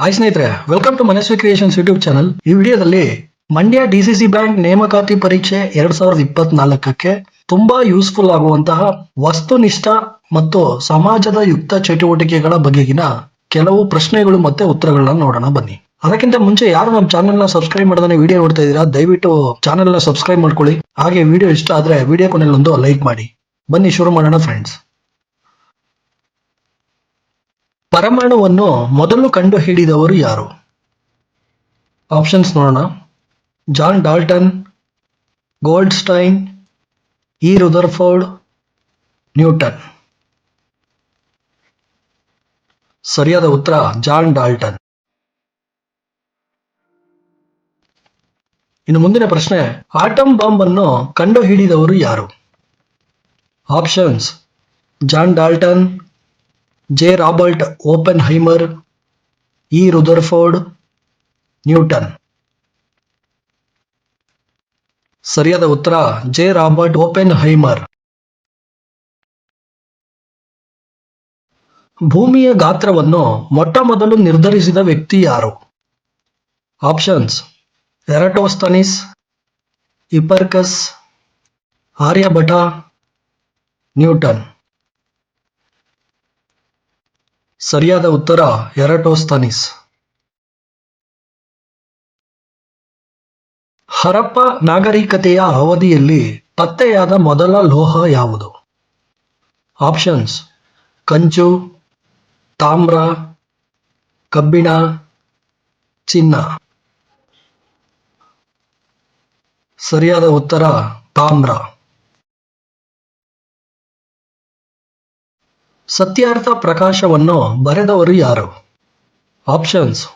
Hi ಸ್ನೇಹಿತರೆ. Welcome to Manasvi creations YouTube channel ಈ ವಿಡಿಯೋದಲ್ಲಿ ಮಂಡ್ಯ ಡಿಸಿಸಿ ಬ್ಯಾಂಕ್ ನೇಮಕಾತಿ ಪರೀಕ್ಷೆ ಎರಡ್ ಸಾವಿರದ ಇಪ್ಪತ್ನಾಲ್ಕಕ್ಕೆ ತುಂಬಾ ಯೂಸ್ಫುಲ್ ಆಗುವಂತಹ ವಸ್ತುನಿಷ್ಠ ಮತ್ತು ಸಮಾಜದ ಯುಕ್ತ ಚಟುವಟಿಕೆಗಳ ಬಗೆಗಿನ ಕೆಲವು ಪ್ರಶ್ನೆಗಳು ಮತ್ತೆ ಉತ್ತರಗಳನ್ನ ನೋಡೋಣ ಬನ್ನಿ. ಅದಕ್ಕಿಂತ ಮುಂಚೆ ಯಾರು ನಮ್ಮ ಚಾನೆಲ್ನ ಸಬ್ಸ್ಕ್ರೈಬ್ ಮಾಡದೇ ವಿಡಿಯೋ ನೋಡ್ತಾ ಇದ್ದೀರಾ, ದಯವಿಟ್ಟು ಚಾನೆಲ್ನ ಸಬ್ಸ್ಕ್ರೈಬ್ ಮಾಡ್ಕೊಳ್ಳಿ. ಹಾಗೆ ವಿಡಿಯೋ ಇಷ್ಟ ಆದ್ರೆ ವಿಡಿಯೋ ಕೊನೆಯಲ್ಲೊಂದು ಲೈಕ್ ಮಾಡಿ. ಬನ್ನಿ, ಶುರು ಮಾಡೋಣ ಫ್ರೆಂಡ್ಸ್ ಪರಮಾಣುವನ್ನು ಮೊದಲು ಕಂಡುಹಿಡಿದವರು ಯಾರು? ಆಪ್ಷನ್ಸ್ ನೋಡೋಣ. John Dalton Goldstein E. Rutherford, Newton. ಸರಿಯಾದ ಉತ್ತರ ಜಾನ್ ಡಾಲ್ಟನ್. ಇನ್ನು ಮುಂದಿನ ಪ್ರಶ್ನೆ ಆಟಮ್ ಬಾಂಬ್ ಅನ್ನು ಕಂಡುಹಿಡಿದವರು ಯಾರು? Options, John Dalton J. Robert Oppenheimer E. Rutherford, Newton. ಸರಿಯಾದ ಉತ್ತರ, ಜೆ. ರಾಬರ್ಟ್ ಓಪನ್ ಹೈಮರ್ ಭೂಮಿಯ ಗಾತ್ರವನ್ನು ಮೊಟ್ಟ ಮೊದಲು ನಿರ್ಧರಿಸಿದ ವ್ಯಕ್ತಿ ಯಾರು? Options, Eratosthenes Hipparchus Aryabhata, Newton. ಸರಿಯಾದ ಉತ್ತರ ಎರಟೋಸ್ತನಿಸ್ ಹರಪ್ಪ ನಾಗರಿಕತೆಯ ಅವಧಿಯಲ್ಲಿ ಪತ್ತೆಯಾದ ಮೊದಲ ಲೋಹ ಯಾವುದು? ಆಪ್ಷನ್ಸ್, ಕಂಚು, ತಾಮ್ರ, ಕಬ್ಬಿಣ, ಚಿನ್ನ. ಸರಿಯಾದ ಉತ್ತರ ತಾಮ್ರ. ಸತ್ಯಾರ್ಥ ಪ್ರಕಾಶವನ್ನು ಬರೆದವರು ಯಾರು? ಆಪ್ಷನ್ಸ್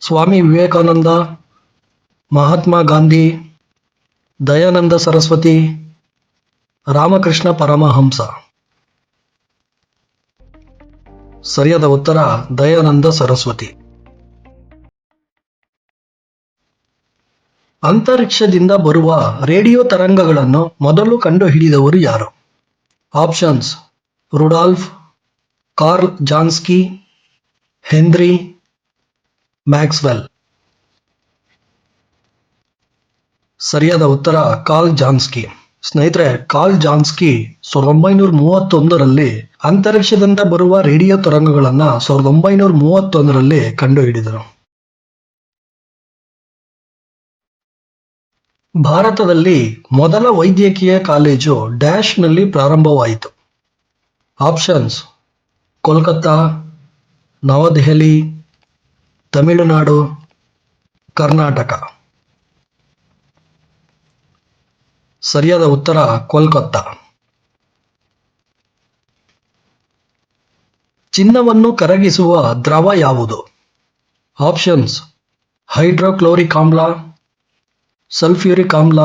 ಸ್ವಾಮಿ ವಿವೇಕಾನಂದ, ಮಹಾತ್ಮ ಗಾಂಧಿ, ದಯಾನಂದ ಸರಸ್ವತಿ, ರಾಮಕೃಷ್ಣ ಪರಮಹಂಸ. ಸರಿಯಾದ ಉತ್ತರ, ದಯಾನಂದ ಸರಸ್ವತಿ. ಅಂತರಿಕ್ಷದಿಂದ ಬರುವ ರೇಡಿಯೋ ತರಂಗಗಳನ್ನು ಮೊದಲು ಕಂಡುಹಿಡಿದವರು ಯಾರು? Options Rudolf, Karl Jansky, Henry Maxwell. ಸರಿಯಾದ ಉತ್ತರ ಕಾರ್ಲ್ ಜಾನ್ಸ್ಕಿ. ಸ್ನೇಹಿತರೆ, ಕಾರ್ಲ್ ಜಾನ್ಸ್ಕಿ ಸಾವಿರದ ಒಂಬೈನೂರ ಮೂವತ್ತೊಂದರಲ್ಲಿ ಅಂತರಿಕ್ಷದಿಂದ ಬರುವ ರೇಡಿಯೋ ತರಂಗಗಳನ್ನ ಸಾವಿರದ ಒಂಬೈನೂರ ಮೂವತ್ತೊಂದರಲ್ಲಿ ಕಂಡುಹಿಡಿದರು. ಭಾರತದಲ್ಲಿ ಮೊದಲ ವೈದ್ಯಕೀಯ ಕಾಲೇಜು ಡ್ಯಾಶ್ನಲ್ಲಿ ಪ್ರಾರಂಭವಾಯಿತು. ಆಪ್ಷನ್ಸ್. ಕೋಲ್ಕತ್ತಾ, ನವದೆಹಲಿ, ತಮಿಳುನಾಡು, ಕರ್ನಾಟಕ. ಸರಿಯಾದ ಉತ್ತರ ಕೋಲ್ಕತ್ತಾ. ಚಿನ್ನವನ್ನು ಕರಗಿಸುವ ದ್ರವ ಯಾವುದು? ಆಪ್ಷನ್ಸ್ ಹೈಡ್ರೋಕ್ಲೋರಿಕ್ ಆಮ್ಲ ಸಲ್ಫ್ಯೂರಿಕ್ ಆಮ್ಲ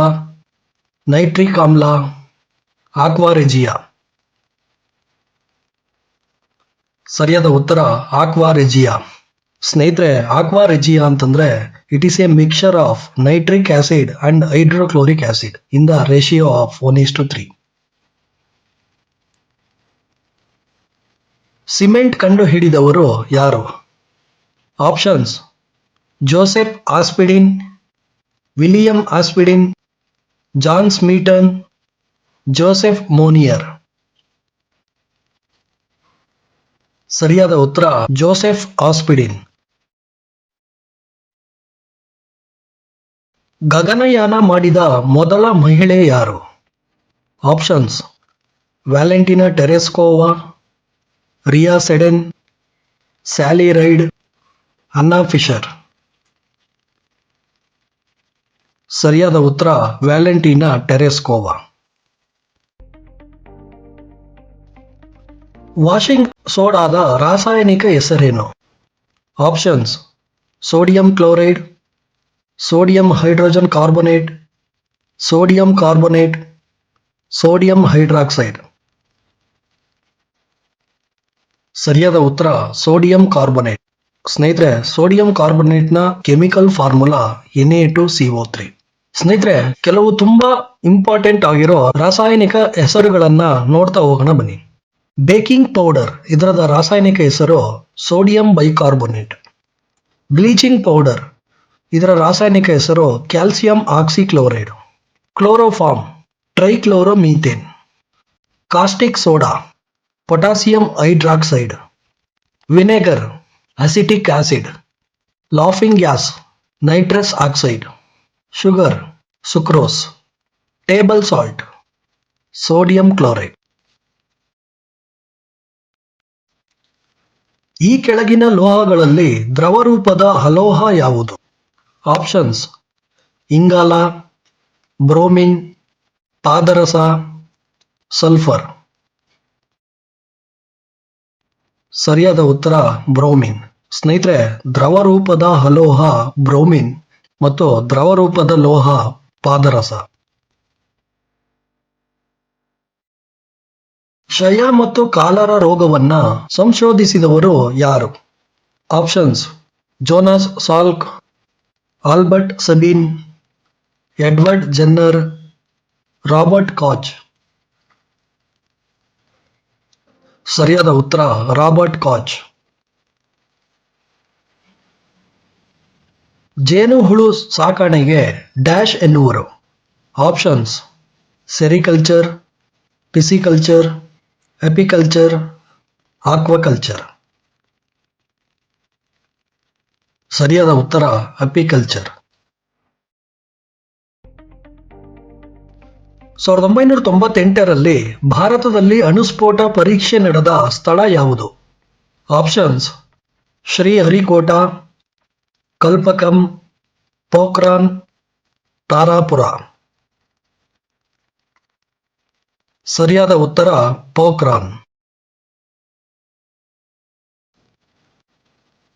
ನೈಟ್ರಿಕ್ ಆಮ್ಲ ಆಕ್ವಾರೆಜಿಯಾ. ಸರಿಯಾದ ಉತ್ತರ ಆಕ್ವಾರೆಜಿಯಾ. ಸ್ನೇಹಿತರೆ, ಆಕ್ವಾರೆಜಿಯಾ ಅಂತಂದ್ರೆ it is a mixture of nitric acid and hydrochloric acid in the ratio of one is to three cement ಕಂಡು ಹಿಡಿದವರು ಯಾರು? Options Joseph Aspdin, William Aspdin John Smeaton Joseph Monier. ಸರಿಯಾದ ಉತ್ತರ, Joseph Aspdin. ಗಗನಯಾನ ಮಾಡಿದ ಮೊದಲ ಮಹಿಳೆ ಯಾರು? Options, Valentina Tereshkova, Rhea Seddon, Sally Ride, Anna Fisher. ಸರಿಯಾದ ಉತ್ತರ, ವ್ಯಾಲೆಂಟಿನಾ ಟೆರೆಸ್ಕೋವಾ. ವಾಷಿಂಗ್ ಸೋಡಾದ ರಾಸಾಯನಿಕ ಹೆಸರೇನು? Options, sodium chloride, sodium hydrogen carbonate, sodium carbonate, sodium hydroxide. ಸರಿಯಾದ ಉತ್ತರ, ಸೋಡಿಯಂ ಕಾರ್ಬೊನೇಟ್. ಸ್ನೇಹಿತರೆ, sodium ಕಾರ್ಬೊನೇಟ್ನ chemical formula N A two C O three. ಸ್ನೇಹಿತರೆ, ಕೆಲವು ತುಂಬಾ ಇಂಪಾರ್ಟೆಂಟ್ ಆಗಿರೋ ರಾಸಾಯನಿಕ ಹೆಸರುಗಳನ್ನ ನೋಡ್ತಾ ಹೋಗೋಣ ಬನ್ನಿ. ಬೇಕಿಂಗ್ ಪೌಡರ್, ಇದರದ ರಾಸಾಯನಿಕ ಹೆಸರು ಸೋಡಿಯಂ ಬೈಕಾರ್ಬೊನೇಟ್. ಬ್ಲೀಚಿಂಗ್ ಪೌಡರ್, ಇದರ ರಾಸಾಯನಿಕ ಹೆಸರು calcium oxychloride. Chloroform, trichloromethane. Caustic soda, potassium hydroxide. Vinegar, acetic acid. Laughing gas, nitrous oxide. Sugar, sucrose. Table salt, sodium chloride. ಈ ಕೆಳಗಿನ ಲೋಹಗಳಲ್ಲಿ ದ್ರವ ರೂಪದ ಅಲೋಹ ಯಾವುದು? ಆಪ್ಷನ್ಸ್, ಇಂಗಾಲ, ಬ್ರೋಮಿನ್, ಪಾದರಸ, ಸಲ್ಫರ್. ಸರಿಯಾದ ಉತ್ತರ, ಬ್ರೋಮಿನ್. ಸ್ನೇಹಿತರೆ ದ್ರವ ರೂಪದ ಅಲೋಹ ಬ್ರೋಮಿನ್ ಮತ್ತು ದ್ರವ ರೂಪದ ಲೋಹ ಪಾದರಸ. ಕ್ಷಯ ಮತ್ತು ಕಾಲರ ರೋಗವನ್ನ ಸಂಶೋಧಿಸಿದವರು ಯಾರು? Options Jonas Salk Albert Sabin Edward Jenner Robert Koch ಸರಿಯಾದ ಉತ್ತರ ರಾಬರ್ಟ್ ಕಾಚ್ ಜೇನುಹುಳು ಸಾಕಣೆಗೆ ಡ್ಯಾಶ್ ಎನ್ನುವರು. Options sericulture pisciculture apiculture aquaculture ಸರಿಯಾದ ಉತ್ತರ ಅಪಿಕಲ್ಚರ್ ಸಾವಿರದ ಒಂಬೈನೂರ ತೊಂಬತ್ತೆಂಟರಲ್ಲಿ ಭಾರತದಲ್ಲಿ ಅಣುಸ್ಫೋಟ ಪರೀಕ್ಷೆ ನಡೆದ ಸ್ಥಳ ಯಾವುದು? ಆಪ್ಷನ್ಸ್ ಶ್ರೀಹರಿಕೋಟ, ಕಲ್ಪಕಂ, ಪೋಖ್ರಾನ್, ತಾರಾಪುರ. ಸರಿಯಾದ ಉತ್ತರ, ಪೋಕ್ರಾನ್.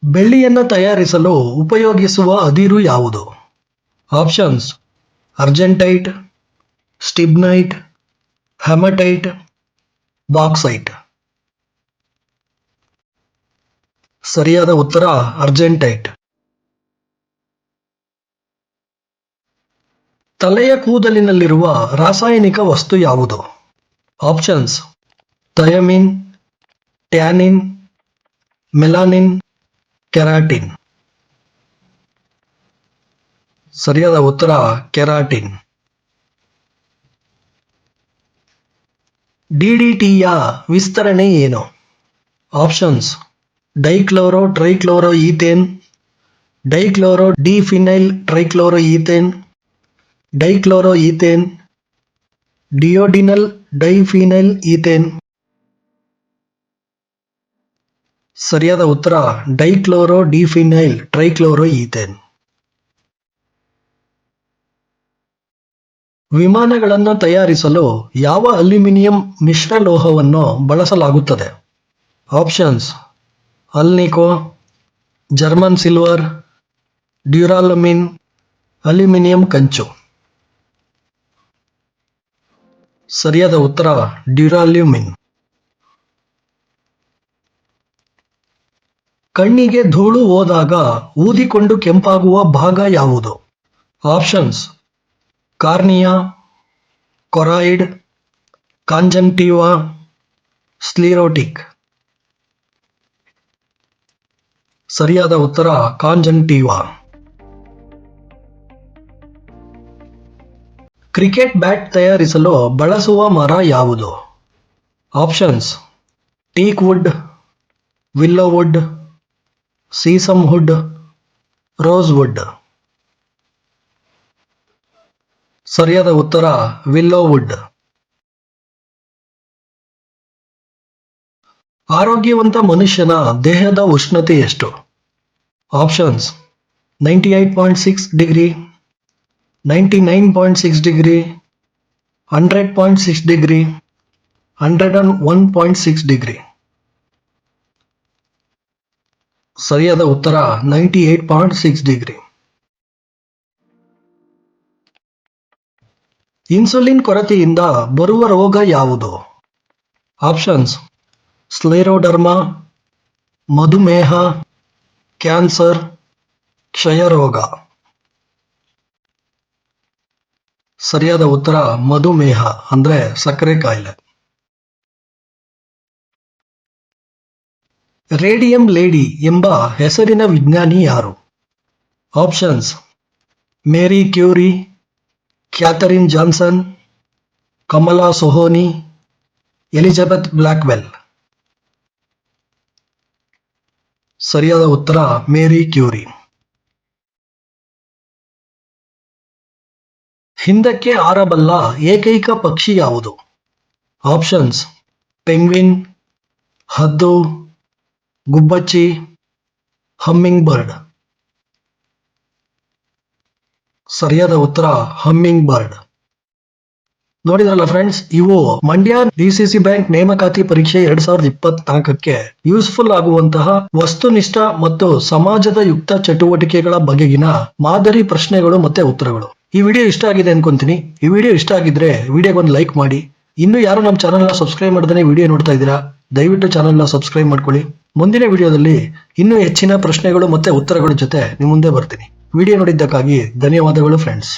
ಬೆಳ್ಳಿಯನ್ನು ತಯಾರಿಸಲು ಉಪಯೋಗಿಸುವ ಅದಿರು ಯಾವುದು? Options argentite stibnite hematite bauxite ಸರಿಯಾದ ಉತ್ತರ ಅರ್ಜೆಂಟೈಟ್ ತಲೆಯ ಕೂದಲಿನಲ್ಲಿರುವ ರಾಸಾಯನಿಕ ವಸ್ತು ಯಾವುದು? Options thiamine, tannin melanin keratin ಸರಿಯಾದ ಉತ್ತರ ಕೆರಾಟಿನ್ ಡಿಡಿಟಿಯ ವಿಸ್ತರಣೆ ಏನು options dichloro trichloro ethane dichloro diphenyl trichloro ethane dichloro ethane duodenal diphenyl ethane. ಸರಿಯಾದ ಉತ್ತರ ಡೈಕ್ಲೋರೋ ಡಿಫಿನೈಲ್ ಟ್ರೈಕ್ಲೋರೋ ಈಥೇನ್ ವಿಮಾನಗಳನ್ನು ತಯಾರಿಸಲು ಯಾವ ಅಲ್ಯೂಮಿನಿಯಂ ಮಿಶ್ರಲೋಹವನ್ನು ಬಳಸಲಾಗುತ್ತದೆ? Options, alnico, German silver, duralumin, aluminium ಕಂಚು. ಸರಿಯಾದ ಉತ್ತರ ಡ್ಯೂರಾಲ್ಯೂಮಿನ್. ಕಣ್ಣಿಗೆ ಧೂಳು ಹೋದಾಗ ಊದಿಕೊಂಡು ಕೆಂಪಾಗುವ ಭಾಗ ಯಾವುದು? Options, cornea, choroid, conjunctiva, sclerotic. ಸರಿಯಾದ ಉತ್ತರ ಕಾಂಜಂಕ್ಟಿವಾ ಕ್ರಿಕೆಟ್ ಬ್ಯಾಟ್ ತಯಾರಿಸಲು ಬಳಸುವ ಮರ ಯಾವುದು? Options teak wood willow wood sheesham wood rose wood ಸರಿಯಾದ ಉತ್ತರ ವಿಲ್ಲೋ ವುಡ್ ಆರೋಗ್ಯವಂತ ಮನುಷ್ಯನ ದೇಹದ ಉಷ್ಣತೆ ಎಷ್ಟು? Options, ninety eight point six degree. Ninety nine point six degree degree. Point six degree, hundred and one point six degree. ಸರಿಯಾದ ಉತ್ತರ ninety eight point six degree. Insulin ಕೊರತೆಯಿಂದ ಬರುವ ರೋಗ ಯಾವುದು? ಆಪ್ಷನ್ಸ್ ಸ್ಲೇರೋಡರ್ಮಾ ಮಧುಮೇಹ, ಕ್ಯಾನ್ಸರ್, ಕ್ಷಯರೋಗ. ಸರಿಯಾದ ಉತ್ತರ ಮಧುಮೇಹ, ಅಂದ್ರೆ ಸಕ್ಕರೆ ಕಾಯಿಲೆ. ರೇಡಿಯಂ ಲೇಡಿ ಎಂಬ ಹೆಸರಿನ ವಿಜ್ಞಾನಿ ಯಾರು? Options, Marie Curie Katherine Johnson, Kamala Sohoni, Elizabeth Blackwell. ಸರಿಯಾದ ಉತ್ತರ ಮೇರಿ ಕ್ಯೂರಿ. ಹಿಂದಕ್ಕೆ ಹಾರಬಲ್ಲ ಏಕೈಕ ಪಕ್ಷಿ ಯಾವುದು? ಆಪ್ಷನ್ಸ್, ಪೆಂಗ್ವಿನ್, ಹದ್ದು, ಗುಬ್ಬಚ್ಚಿ ಹಮ್ಮಿಂಗ್ ಬರ್ಡ್ ಸರಿಯಾದ ಉತ್ತರ ಹಮ್ಮಿಂಗ್ ಬರ್ಡ್ ನೋಡಿದ್ರಲ್ಲ ಫ್ರೆಂಡ್ಸ್, ಇವು ಮಂಡ್ಯ ಡಿಸಿಸಿ ಬ್ಯಾಂಕ್ ನೇಮಕಾತಿ ಪರೀಕ್ಷೆ ಎರಡ್ ಸಾವಿರದ ಇಪ್ಪತ್ನಾಲ್ಕಕ್ಕೆ ಯೂಸ್ಫುಲ್ ಆಗುವಂತಹ ವಸ್ತುನಿಷ್ಠ ಮತ್ತು ಸಮಾಜದ ಯುಕ್ತ ಚಟುವಟಿಕೆಗಳ ಬಗೆಗಿನ ಮಾದರಿ ಪ್ರಶ್ನೆಗಳು ಮತ್ತೆ ಉತ್ತರಗಳು. ಈ ವಿಡಿಯೋ ಇಷ್ಟ ಆಗಿದೆ ಅನ್ಕೊಂತೀನಿ. ಈ ವಿಡಿಯೋ ಇಷ್ಟ ಆಗಿದ್ರೆ ವಿಡಿಯೋಗೆ ಒಂದು ಲೈಕ್ ಮಾಡಿ. ಇನ್ನು ಯಾರು ನಮ್ಮ ಚಾನಲ್ನ ಸಬ್ಸ್ಕ್ರೈಬ್ ಮಾಡದೇ ವಿಡಿಯೋ ನೋಡ್ತಾ ಇದ್ದೀರಾ, ದಯವಿಟ್ಟು ಚಾನಲ್ನ ಸಬ್ಸ್ಕ್ರೈಬ್ ಮಾಡ್ಕೊಳ್ಳಿ. ಮುಂದಿನ ವಿಡಿಯೋದಲ್ಲಿ ಇನ್ನೂ ಹೆಚ್ಚಿನ ಪ್ರಶ್ನೆಗಳು ಮತ್ತೆ ಉತ್ತರಗಳ ಜೊತೆ ನಿಮ್ಮ ಮುಂದೆ ಬರ್ತೀನಿ. ವಿಡಿಯೋ ನೋಡಿದ್ದಕ್ಕಾಗಿ ಧನ್ಯವಾದಗಳು ಫ್ರೆಂಡ್ಸ್